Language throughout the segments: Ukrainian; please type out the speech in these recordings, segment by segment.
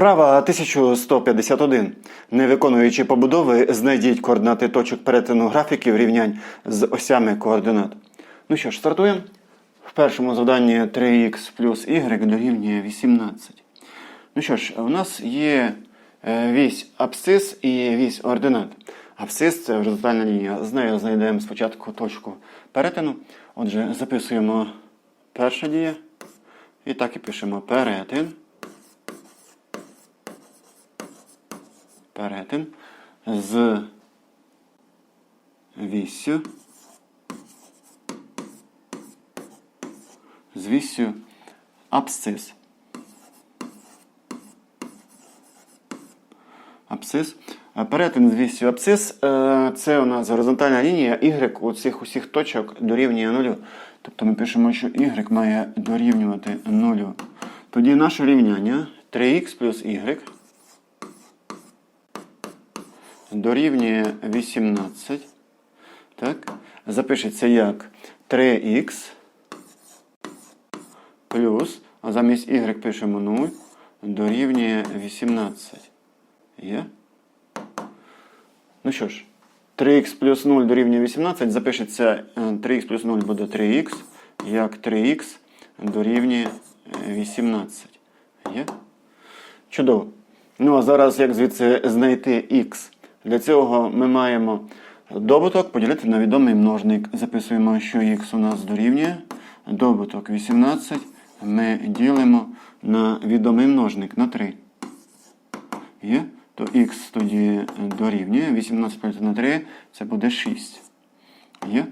Вправа 1151. Не виконуючи побудови, знайдіть координати точок перетину графіків рівнянь з осями координат. Ну що ж, стартуємо. В першому завданні 3х плюс y дорівнює 18. Ну що ж, у нас є е, вісь абсцис і вісь ординат. Абсцис це горизонтальна лінія. З нею знайдемо спочатку точку перетину. Отже, записуємо перша дія. І так і пишемо перетин. Перетин з віссю. З віссю абсцис. Абсцис. Перетин з віссю абсцис е, це у нас горизонтальна лінія y у цих усіх точок дорівнює нулю. Тобто ми пишемо, що y має дорівнювати нулю. Тоді наше рівняння 3х плюс y дорівнює 18. Так? Запишеться як 3х плюс, а замість y пишемо 0, дорівнює 18. Є? Ну що ж, 3х плюс 0 дорівнює 18, запишеться 3х плюс 0 буде 3х, як 3х дорівнює 18. Є? Чудово. Ну а зараз як звідси знайти х? Для цього ми маємо добуток поділити на відомий множник. Записуємо, що х у нас дорівнює. Добуток 18 ми ділимо на відомий множник на 3. Є? То х тоді дорівнює. 18 поділити на 3 це буде 6. Є?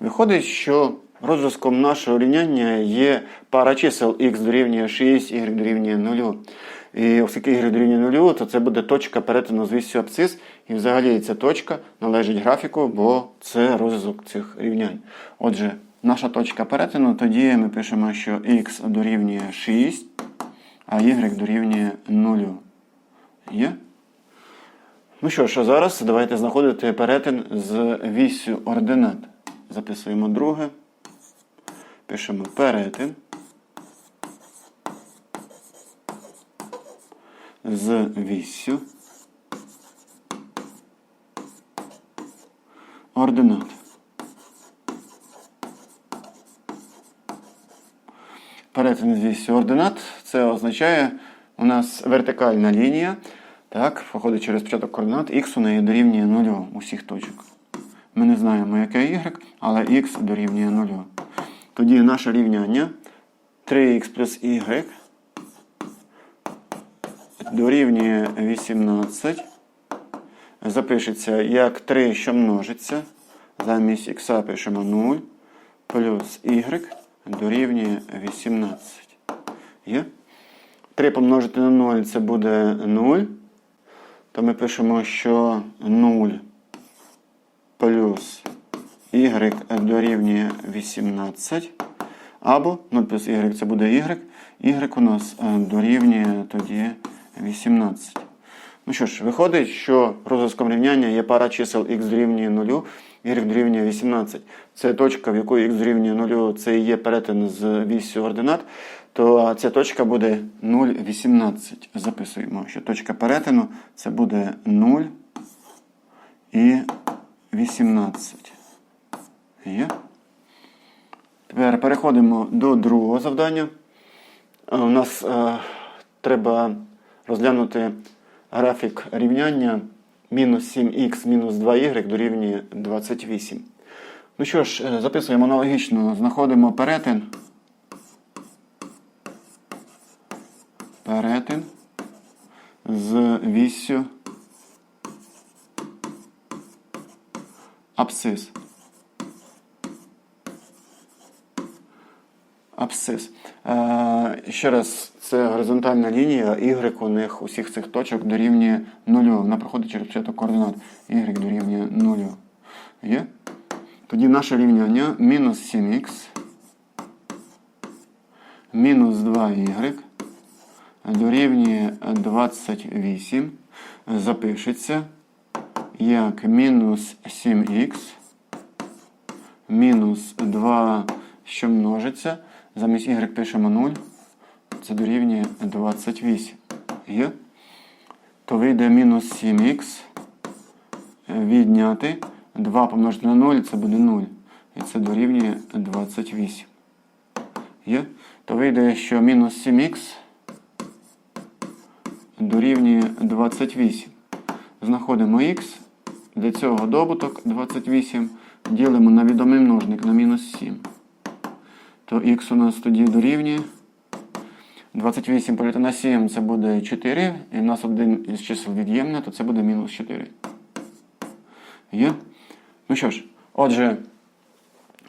Виходить, що розв'язком нашого рівняння є пара чисел х дорівнює 6, y дорівнює 0. І оскільки y дорівнює 0, то це буде точка перетину з вісю абсцис. І взагалі ця точка належить графіку, бо це розв'язок цих рівнянь. Отже, наша точка перетину, тоді ми пишемо, що х дорівнює 6, а y дорівнює 0. Є? Ну що ж, а зараз давайте знаходити перетин з вісю ординат. Записуємо друге. Пишемо перетин з віссю ординат. Перетин з віссю ординат це означає у нас вертикальна лінія. Так, проходить через початок координат, х у неї дорівнює 0 усіх точок. Ми не знаємо, яке y, але х дорівнює 0. Тоді наше рівняння 3х плюс y дорівнює 18. Запишеться як 3, що множиться. Замість х пишемо 0 плюс y дорівнює 18. Є? 3 помножити на 0 це буде 0. То ми пишемо, що 0 плюс y дорівнює 18. Або 0 плюс y це буде y. y у нас дорівнює тоді 18. Ну що ж, виходить, що розв'язком рівняння є пара чисел х дорівнює 0, y дорівнює 18. Це точка, в якої х дорівнює 0, це і є перетин з вісю ординат, то ця точка буде 0,18. Записуємо, що точка перетину це буде 0 і 18. Є? Тепер переходимо до другого завдання. У нас е, треба розглянути графік рівняння мінус 7х мінус 2y дорівнює 28. Ну що ж, записуємо аналогічно, знаходимо перетин. Перетин з віссю абсцис. Абсцис. Е, ще раз, це горизонтальна лінія, y у них усіх цих точок дорівнює 0. Вона проходить через початок координат. Y дорівнює 0. Є? Тоді наше рівняння мінус 7х мінус 2y дорівнює 28. Запишеться як мінус 7х мінус 2, що множиться. Замість y пишемо 0. Це дорівнює 28. Є? то вийде мінус 7х відняти 2 помножити на 0, це буде 0. І це дорівнює 28. Є? То вийде, що мінус 7х дорівнює 28. Знаходимо х. Для цього добуток 28 ділимо на відомий множник на мінус 7. То х у нас тоді дорівнює 28 поділити на 7 це буде 4. І в нас один із чисел від'ємне, то це буде мінус 4. Є? Ну що ж, отже,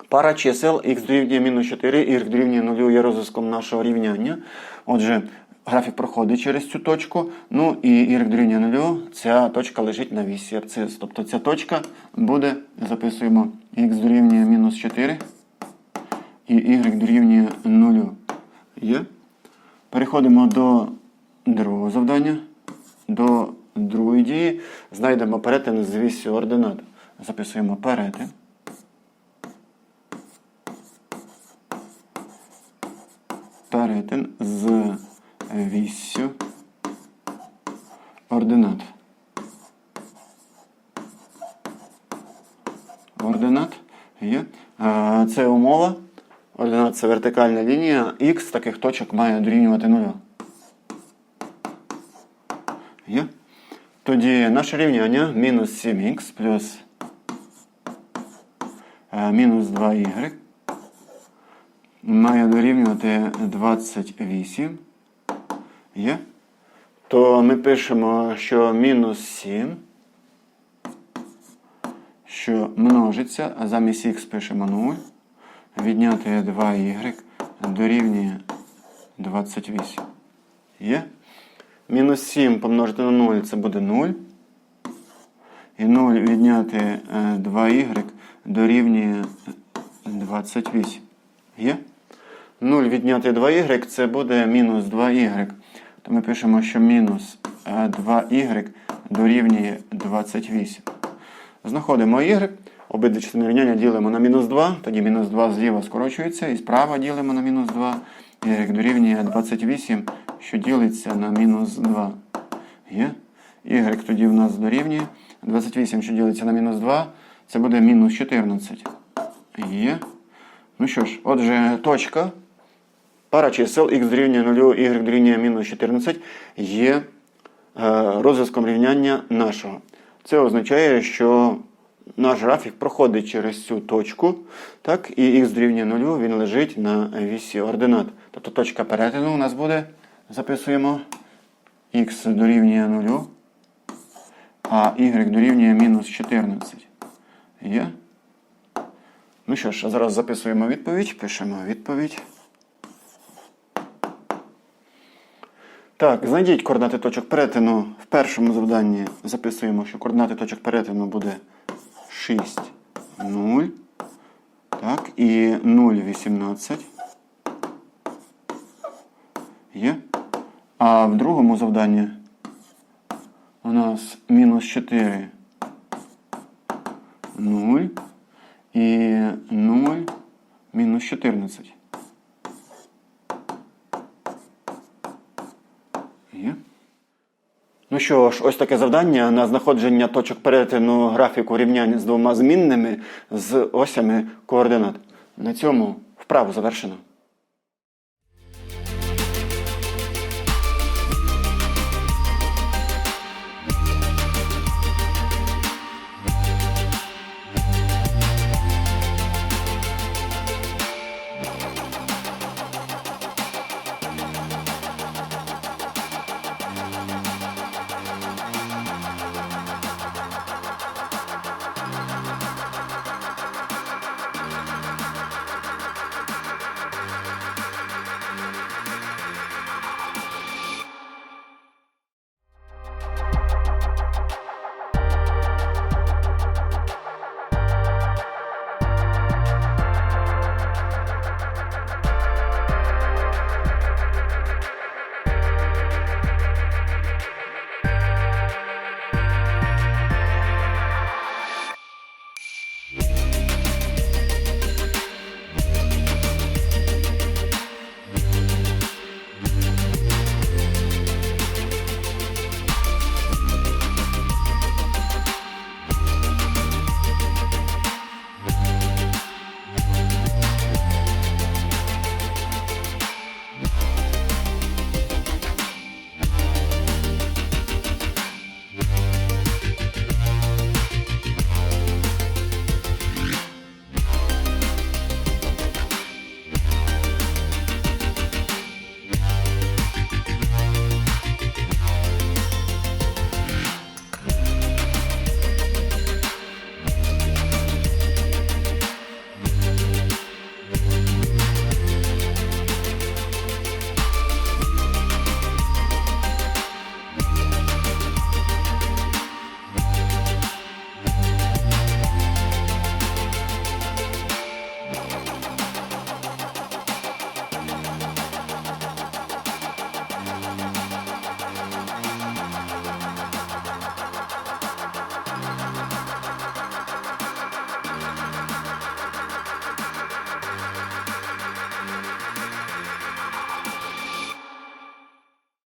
пара чисел x дорівнює мінус 4, y дорівнює 0 є розв'язком нашого рівняння. Отже, графік проходить через цю точку. Ну і y дорівнює 0, ця точка лежить на вісі абсцис. Тобто ця точка буде, записуємо, x дорівнює мінус 4 і y дорівнює 0. Є? Переходимо до другого завдання. До другої дії знайдемо перетин з вісі ординат. Записуємо перетин. Перетин з віссю ординат. Ординат є. Е, Це умова. Ординат це вертикальна лінія. Х таких точок має дорівнювати нулю. Є? Тоді наше рівняння мінус 7х плюс е, мінус 2y має дорівнювати 28. Є? То ми пишемо, що мінус 7, що множиться, а замість х пишемо 0. Відняти 2y дорівнює 28. Є? Мінус 7 помножити на 0 це буде 0. І 0 відняти е, 2y дорівнює 28. Є? 0 відняти 2y це буде мінус 2y. То ми пишемо, що мінус е, 2y дорівнює 28. Знаходимо y. Обидві частини рівняння ділимо на мінус 2, тоді мінус 2 зліва скорочується, і справа ділимо на мінус 2. Y дорівнює 28, що ділиться на мінус 2. Є? Y тоді в нас дорівнює 28, що ділиться на мінус 2, це буде мінус 14. Є. Ну що ж, отже, точка. Пара чисел x дорівнює 0, y дорівнює мінус 14 є е, розв'язком рівняння нашого. Це означає, що наш графік проходить через цю точку, так, і х дорівнює 0, він лежить на вісі ординат. Тобто точка перетину у нас буде, записуємо, х дорівнює 0, а y дорівнює мінус 14. Є? Ну що ж, а зараз записуємо відповідь, пишемо відповідь. Так, знайдіть координати точок перетину. В першому завданні записуємо, що координати точок перетину буде 6, 0. Так, і 0, 18. Є. А в другому завданні у нас мінус 4, 0 і 0, мінус 14. Ну що ж, ось таке завдання на знаходження точок перетину графіку рівнянь з двома змінними з осями координат. На цьому вправу завершено.